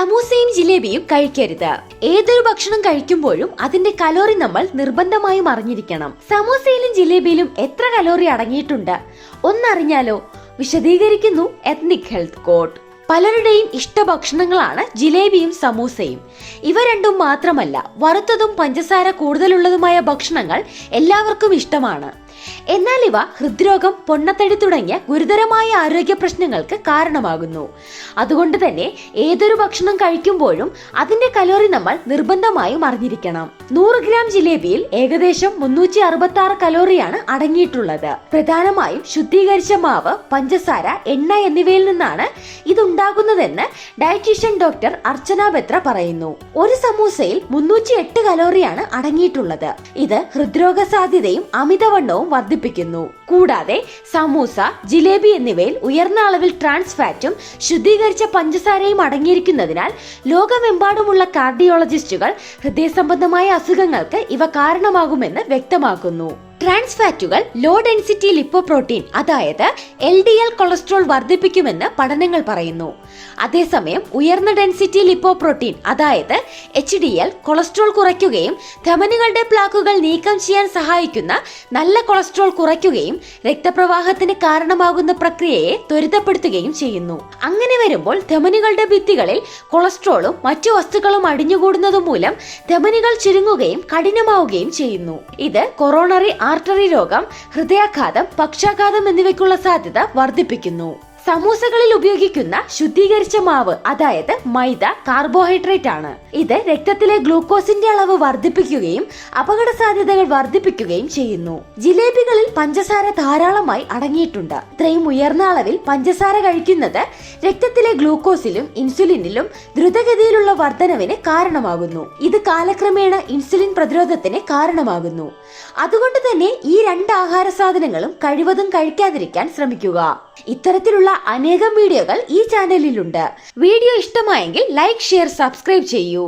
സമൂസയും ജിലേബിയും കഴിക്കരുത്. ഏതൊരു ഭക്ഷണം കഴിക്കുമ്പോഴും അതിന്റെ കലോറി നമ്മൾ നിർബന്ധമായും അറിഞ്ഞിരിക്കണം. സമൂസയിലും ജിലേബിയിലും എത്ര കലോറി അടങ്ങിയിട്ടുണ്ട്? ഒന്നറിഞ്ഞാലോ? വിശദീകരിക്കുന്നു എത്നിക് ഹെൽത്ത് കോഡ് പലരുടെയും ഇഷ്ട ഭക്ഷണങ്ങളാണ് ജിലേബിയും സമൂസയും. ഇവ രണ്ടും മാത്രമല്ല വറുത്തതും പഞ്ചസാര കൂടുതലുള്ളതുമായ ഭക്ഷണങ്ങൾ എല്ലാവർക്കും ഇഷ്ടമാണ്. എന്നാൽ ഇവ ഹൃദ്രോഗം പൊണ്ണത്തടി തുടങ്ങിയ ഗുരുതരമായ ആരോഗ്യ പ്രശ്നങ്ങൾക്ക് കാരണമാകുന്നു. അതുകൊണ്ട് തന്നെ ഏതൊരു ഭക്ഷണം കഴിക്കുമ്പോഴും അതിന്റെ കലോറി നമ്മൾ നിർബന്ധമായും അറിഞ്ഞിരിക്കണം. നൂറ് ഗ്രാം ജിലേബിയിൽ ഏകദേശം മുന്നൂറ്റി അറുപത്തി ആറ് കലോറിയാണ് അടങ്ങിയിട്ടുള്ളത്. പ്രധാനമായും ശുദ്ധീകരിച്ച മാവ് പഞ്ചസാര എണ്ണ എന്നിവയിൽ നിന്നാണ് ഇതുണ്ടാകുന്നതെന്ന് ഡയറ്റീഷ്യൻ ഡോക്ടർ അർച്ചന ബത്ര പറയുന്നു. ഒരു സമൂസയിൽ മുന്നൂറ്റി എട്ട് കലോറിയാണ് അടങ്ങിയിട്ടുള്ളത്. ഇത് ഹൃദ്രോഗ സാധ്യതയും അമിതവണ്ണവും വർദ്ധിപ്പിക്കുന്നു. കൂടാതെ സമൂസ ജിലേബി എന്നിവയിൽ ഉയർന്ന അളവിൽ ട്രാൻസ് ഫാറ്റും ശുദ്ധീകരിച്ച പഞ്ചസാരയും അടങ്ങിയിരിക്കുന്നതിനാൽ ലോകമെമ്പാടുമുള്ള കാർഡിയോളജിസ്റ്റുകൾ ഹൃദയ സംബന്ധമായ അസുഖങ്ങൾക്ക് ഇവ കാരണമാകുമെന്ന് വ്യക്തമാക്കുന്നു. ട്രാൻസ് ഫാറ്റുകൾ ലോ ഡെൻസിറ്റി ലിപ്പോപ്രോട്ടീൻ അതായത് എൽ ഡി എൽ കൊളസ്ട്രോൾ വർദ്ധിപ്പിക്കുമെന്ന് പഠനങ്ങൾ പറയുന്നു. അതേസമയം ഉയർന്ന ഡെൻസിറ്റി ലിപ്പോപ്രോട്ടീൻ അതായത് എച്ച് ഡി എൽ കൊളസ്ട്രോൾ കുറയ്ക്കുകയും ധമനികളുടെ പ്ലാക്കുകൾ നീക്കം ചെയ്യാൻ സഹായിക്കുന്ന നല്ല കൊളസ്ട്രോൾ കുറയ്ക്കുകയും രക്തപ്രവാഹത്തിന് കാരണമാകുന്ന പ്രക്രിയയെ ത്വരിതപ്പെടുത്തുകയും ചെയ്യുന്നു. അങ്ങനെ വരുമ്പോൾ ധമനികളുടെ ഭിത്തികളിൽ കൊളസ്ട്രോളും മറ്റു വസ്തുക്കളും അടിഞ്ഞുകൂടുന്നതുമൂലം ധമനികൾ ചുരുങ്ങുകയും കഠിനമാവുകയും ചെയ്യുന്നു. ഇത് കൊറോണറി ആർട്ടറി രോഗം ഹൃദയാഘാതം പക്ഷാഘാതം എന്നിവയ്ക്കുള്ള സാധ്യത വർദ്ധിപ്പിക്കുന്നു. സമൂസകളിൽ ഉപയോഗിക്കുന്ന ശുദ്ധീകരിച്ച മാവ് അതായത് മൈദ കാർബോഹൈഡ്രേറ്റ് ആണ്. ഇത് രക്തത്തിലെ ഗ്ലൂക്കോസിന്റെ അളവ് വർദ്ധിപ്പിക്കുകയും അപകട സാധ്യതകൾ വർദ്ധിപ്പിക്കുകയും ചെയ്യുന്നു. ജിലേബികളിൽ പഞ്ചസാര ധാരാളമായി അടങ്ങിയിട്ടുണ്ട്. ഇത്രയും ഉയർന്ന അളവിൽ പഞ്ചസാര കഴിക്കുന്നത് രക്തത്തിലെ ഗ്ലൂക്കോസിലും ഇൻസുലിനിലും ദ്രുതഗതിയിലുള്ള വർധനവിന് കാരണമാകുന്നു. ഇത് കാലക്രമേണ ഇൻസുലിൻ പ്രതിരോധത്തിന് കാരണമാകുന്നു. അതുകൊണ്ട് തന്നെ ഈ രണ്ട് ആഹാര സാധനങ്ങളും കഴിവതും കഴിക്കാതിരിക്കാൻ ശ്രമിക്കുക. ഇത്തരത്തിലുള്ള അനേകം വീഡിയോകൾ ഈ ചാനലിലുണ്ട്. വീഡിയോ ഇഷ്ടമായെങ്കിൽ ലൈക്ക് ഷെയർ സബ്സ്ക്രൈബ് ചെയ്യൂ.